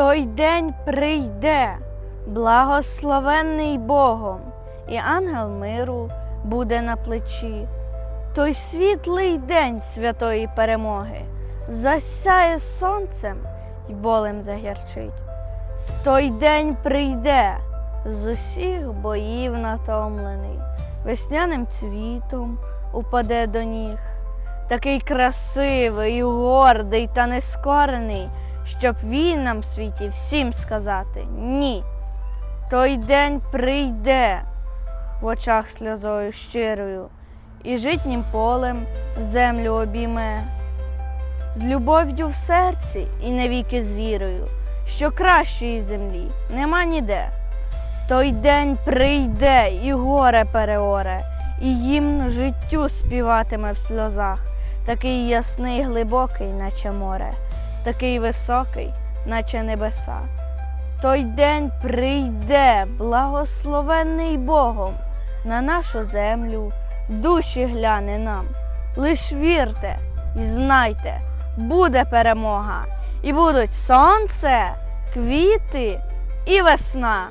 Той день прийде, благословенний Богом, і ангел миру буде на плечі. Той світлий день святої перемоги засяє сонцем і болем загірчить. Той день прийде з усіх боїв натомлений, весняним цвітом упаде до ніг, такий красивий, гордий та нескорений, щоб він нам в світі всім сказати ні. Той день прийде в очах сльозою щирою, і житнім полем землю обійме, з любов'ю в серці і навіки з вірою, що кращої землі нема ніде. Той день прийде і горе переоре, і гімн життю співатиме в сльозах, такий ясний, глибокий, наче море, такий високий, наче небеса. Той день прийде, благословенний Богом, на нашу землю, в душі гляне нам. Лиш вірте і знайте, буде перемога, і будуть сонце, квіти і весна.